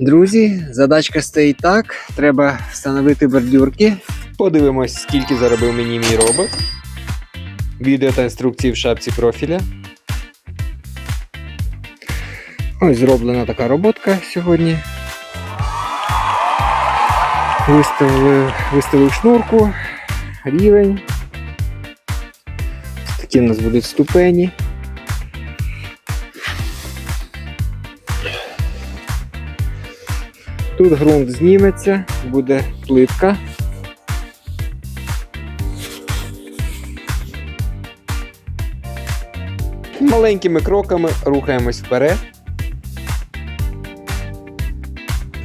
Друзі, задачка стоїть так. Треба встановити бордюрки. Подивимось, скільки заробив мені мій робот. Відео та інструкції в шапці профіля. Ось зроблена така роботка сьогодні. Виставив, виставив шнурку, рівень. Такі в нас будуть ступені. Тут ґрунт зніметься, буде плитка. Маленькими кроками рухаємось вперед.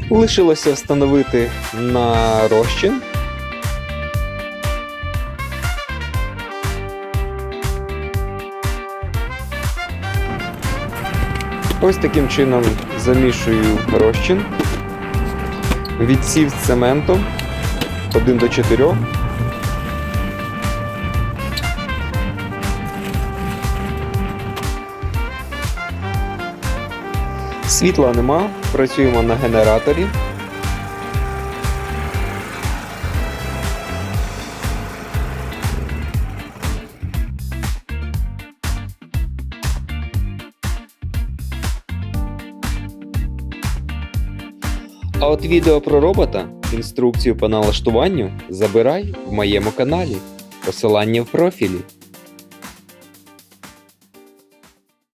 Лишилося встановити на розчин. Ось таким чином замішую розчин. Відсів з цементом 1 до 4. Світла нема, працюємо на генераторі. А от відео про робота, інструкцію по налаштуванню забирай в моєму каналі. Посилання в профілі.